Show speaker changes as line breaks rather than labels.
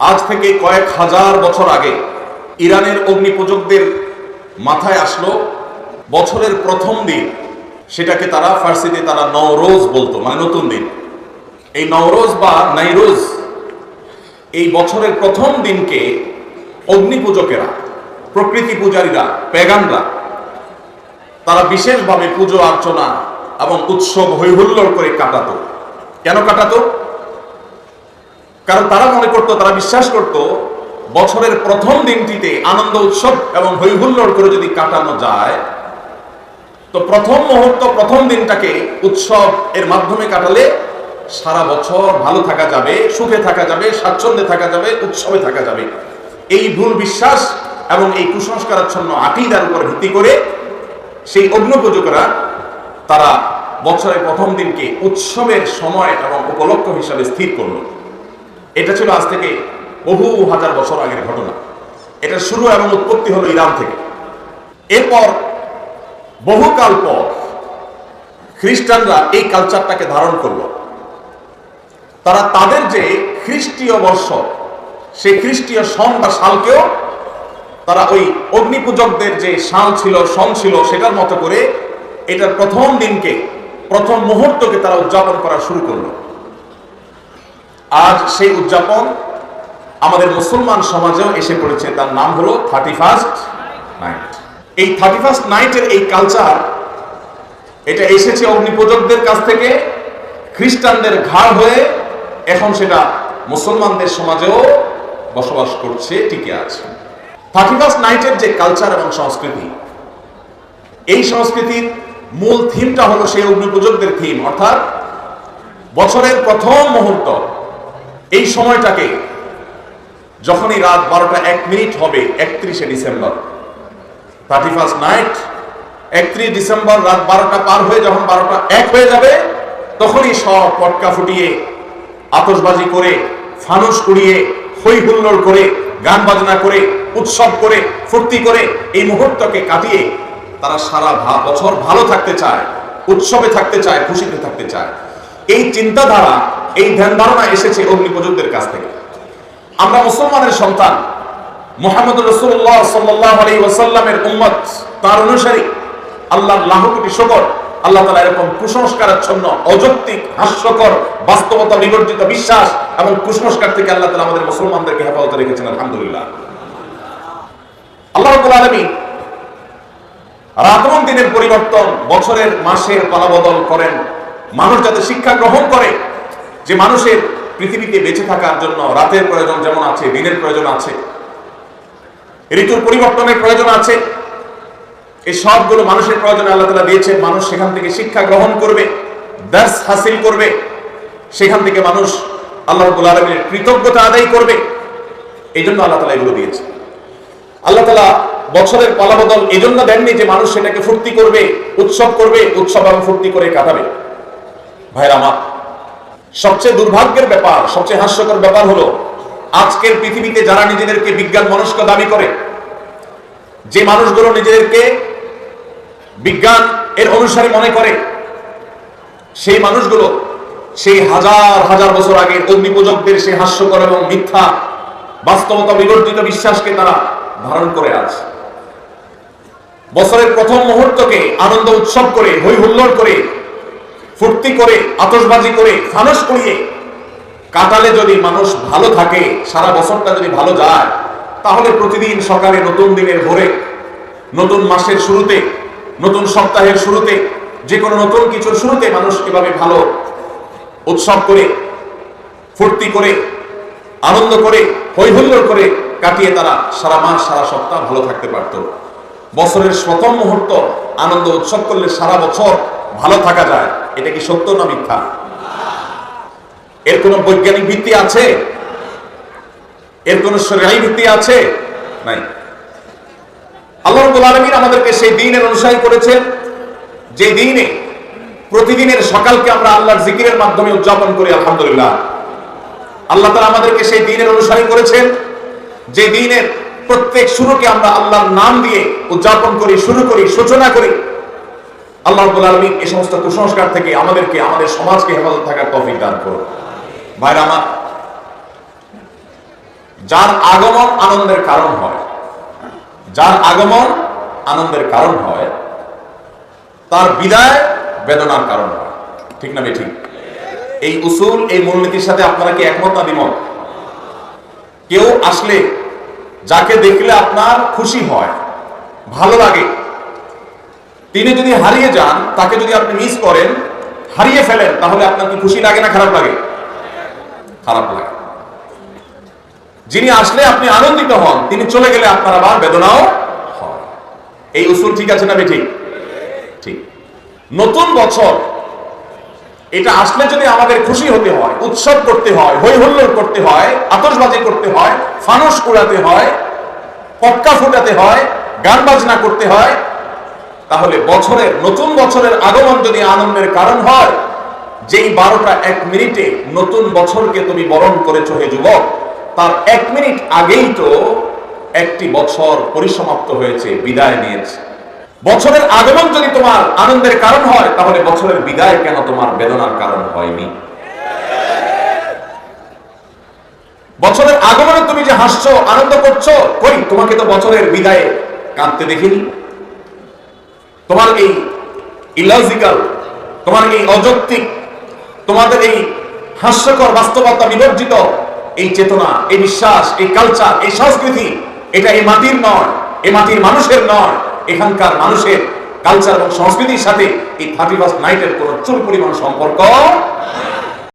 আজ থেকে কয়েক হাজার বছর আগে ইরানের অগ্নিপূজকদের মাথায় আসলো, বছরের প্রথম দিন, সেটাকে তারা ফার্সিতে তারা নওরোজ বলতো মানে নতুন দিন। এই নওরোজ বা নাইরোজ, এই বছরের প্রথম দিনকে অগ্নিপূজকেরা, প্রকৃতি পূজারীরা, প্যাগানরা, তারা বিশেষভাবে পুজো অর্চনা এবং উৎসব হৈহুল্লোড় করে কাটাতো। কেন কাটাতো? কারণ তারা মনে করত, তারা বিশ্বাস করত, বছরের প্রথম দিনটিতে আনন্দ উৎসব এবং হৈহুল্লোড় করে যদি কাটানো যায়, তো প্রথম মুহূর্ত, প্রথম দিনটাকে উৎসব এর মাধ্যমে কাটালে সারা বছর ভালো থাকা যাবে, সুখে থাকা যাবে, স্বাচ্ছন্দ্যে থাকা যাবে, উৎসবে থাকা যাবে। এই ভুল বিশ্বাস এবং এই কুসংস্কারাচ্ছন্ন আকিদার উপর ভিত্তি করে সেই অগ্নপূজকরা তারা বছরের প্রথম দিনকে উৎসবের সময় এবং উপলক্ষ হিসাবে স্থির করল। এটা ছিল আজ থেকে বহু হাজার বছর আগের ঘটনা। এটা শুরু এবং উৎপত্তি হলো ইরান থেকে। এরপর বহুকাল পর খ্রিস্টানরা এই কালচারটাকে ধারণ করল। তারা তাদের যে খ্রিস্টীয় বর্ষ, সেই খ্রিস্টীয় সন বা সালকেও তারা ওই অগ্নিপূজকদের যে সাল ছিল সন ছিল, সেটার মতো করে এটার প্রথম দিনকে, প্রথম মুহূর্তকে তারা উদযাপন করা শুরু করল। আজ সেই উদযাপন আমাদের মুসলমান সমাজেও এসে পড়েছে। তার নাম হলো থার্টি ফার্স্ট নাইট। এই থার্টি ফার্স্ট নাইটের এই কালচার এটা এসেছে অগ্নিপূজকদের কাছ থেকে। খ্রিস্টানদের ঘাড় হয়ে এখন সেটা মুসলমানদের সমাজেও বসবাস করছে, টিকে আছে। থার্টি ফার্স্ট নাইটের যে কালচার এবং সংস্কৃতি, এই সংস্কৃতির মূল থিমটা হলো সেই অগ্নিপূজকদের থিম অর্থাৎ বছরের প্রথম মুহূর্ত এই সময়টাকে যখনই রাত বারোটা এক মিনিট হবে, একত্রিশে ডিসেম্বর। থার্টি ফার্স্ট নাইট একত্রিশ ডিসেম্বর রাত বারোটা পার হয়ে যখন বারোটা এক হয়ে যাবে, তখনই সব পটকা ফুটিয়ে আতসবাজি করে ফানুস উড়িয়ে হই হুল্লোড় করে, গান বাজনা করে, উৎসব করে, ফুর্তি করে এই মুহূর্তকে কাটিয়ে তারা সারা বছর ভালো থাকতে চায়, উৎসবে থাকতে চায়, খুশিতে থাকতে চায়। এই চিন্তাধারা এই ধ্যান ধারণা এসেছে অগ্নিপূজকদের কাছ থেকে। আমরা মুসলমানের সন্তান মোহাম্মদ রসুল্লাহ সাল্লাহ আলী ওয়াসাল্লামের উম্মত, তার অনুসারী। আল্লাহ লাহ কোটি শকর, আল্লাহ তালা এরকম কুসংস্কারাচ্ছন্ন, অযৌক্তিক, হাস্যকর, বাস্তবতা বিবর্জিত বিশ্বাস এবং কুসংস্কার থেকে আল্লাহ তালা আমাদের মুসলমানদেরকে হেফাজতে রেখেছেন, আলহামদুলিল্লাহ। আল্লাহ আলমী রাত দিনের পরিবর্তন, বছরের, মাসের পালাবদল করেন। মানুষ যাতে শিক্ষা গ্রহণ করে যে মানুষের পৃথিবীতে বেঁচে থাকার জন্য রাতের প্রয়োজন যেমন আছে, দিনের প্রয়োজন আছে, ঋতুর পরিবর্তনের প্রয়োজন আছে এই সবগুলো মানুষের প্রয়োজন আল্লাহ তালা দিয়েছেন, মানুষ সেখান থেকে শিক্ষা গ্রহণ করবে দাস হাসিল করবে, সেখান থেকে মানুষ আল্লাহ আলমীর কৃতজ্ঞতা আদায় করবে, এই জন্য আল্লাহ তালা এগুলো দিয়েছে আল্লাহ তালা বছরের পালাবদল এই জন্য দেননি যে মানুষ সেটাকে ফুর্তি করবে, উৎসব করবে, উৎসব এবং ফুর্তি করে কাটাবে। ভাইরা আমার সবচেয়ে দুর্ভাগ্যের ব্যাপার, সবচেয়ে হাস্যকর ব্যাপার হলো, আজকের পৃথিবীতে যারা নিজেদেরকে বিজ্ঞান মনস্ক দাবি করে, যে মানুষগুলো নিজেদেরকে বিজ্ঞান এর অনুসারী মনে করে, সেই মানুষগুলো সেই হাজার হাজার বছর আগের অগ্নিপূজকদের সেই হাস্যকর এবং মিথ্যা, বাস্তবতা বিবর্জিত বিশ্বাসকে তারা ধারণ করে আছে বছরের প্রথম মুহূর্তকে আনন্দ উৎসব করে হই হুল্লোড় করে ফুর্তি করে আতসবাজি করে ফানস করিয়ে। কাটালে যদি মানুষ ভালো থাকে, সারা বছরটা যদি ভালো যায়, তাহলে প্রতিদিন সকালে নতুন দিনের ভোরে, নতুন মাসের শুরুতে, নতুন সপ্তাহের শুরুতে যে কোনো নতুন কিছুর শুরুতে মানুষ এভাবে ভালো উৎসব করে, ফুর্তি করে, আনন্দ করে, হৈহুল্লোড় করে কাটিয়ে তারা সারা মাস, সারা সপ্তাহ ভালো থাকতে পারত। বছরের প্রথম মুহূর্ত আনন্দ উৎসব করলে সারা বছর ভালো থাকা যায়। এটা কি সত্য না মিথ্যা? এর কোনো বৈজ্ঞানিক ভিত্তি আছে? এর কোনো শরীরাই ভিত্তি আছে? নাই। আলমিন আমাদেরকে সেই দিনের অনুসারী করেছেন যে দিনে প্রতিদিনের সকালকে আমরা আল্লাহর জিকিরের মাধ্যমে উদযাপন করি, আলহামদুলিল্লাহ। আল্লাহ তালা আমাদেরকে সেই দিনের অনুসারী করেছেন যে দিনের প্রত্যেক শুরুকে আমরা আল্লাহর নাম দিয়ে উদযাপন করি, শুরু করি, সূচনা করি। আল্লাহ আলমিন এই সমস্ত কুসংস্কার থেকে আমাদেরকে, আমাদের সমাজকে হেফাজত থাকার তফিক দান করুন। ভাইরা আমার, যার আগমন আনন্দের কারণ হয়, যার আগমন আনন্দের কারণ হয়, তার বিদায় বেদনার কারণ হয়। ঠিক না বেঠিক? এই উসুল, এই মূলনীতির সাথে আপনারা কি একমত না দ্বিমত? কেউ আসলে যাকে দেখলে আপনার খুশি হয়, ভালো লাগে তিনি যদি হারিয়ে যান, তাকে যদি আপনি মিস করেন, হারিয়ে ফেলেন, তাহলে আপনার কি খুশি লাগে না খারাপ লাগে? খারাপ লাগে। যিনি আসলে আপনি আনন্দিত হন, তিনি চলে গেলে আপনার আবার বেদনাও হয়। এই উসুল ঠিক আছে না ঠিক ঠিক। নতুন বছর, এটা আসলে যদি আমাদের খুশি হতে হয়, উৎসব করতে হয় হই হুল্লোড় করতে হয়, আতশবাজি করতে হয়, ফানস উড়াতে হয়, পটকা ফুটাতে হয় গান বাজনা করতে হয় তাহলে বছরের, নতুন বছরের আগমন যদি আনন্দের কারণ হয়, যেই বারোটা এক মিনিটে নতুন বছরকে তুমি বরণ করেছ হে যুবক, তার এক মিনিট আগেই তো একটি বছর পরিসমাপ্ত হয়েছে, বিদায় নিয়েছে। বছরের আগমন যদি তোমার আনন্দের কারণ হয়, তাহলে বছরের বিদায় কেন তোমার বেদনার কারণ হয়নি? বছরের আগমনে তুমি যে হাসছো, আনন্দ করছ, কই তোমাকে তো বছরের বিদায়ে কাঁদতে দেখিনি? তোমার এই ইলজিক্যাল তোমার এই অযৌক্তিক, তোমাদের এই হাস্যকর বাস্তবতা বিবর্জিত, এই চেতনা, এই বিশ্বাস, এই কালচার এই সংস্কৃতি, এটা এই মাটির নয় এই মাটির মানুষের নয়, এখানকার মানুষের কালচার এবং সংস্কৃতির সাথে এই থার্টি ফার্স্ট নাইটের কোন চুল পরিমাণ সম্পর্ক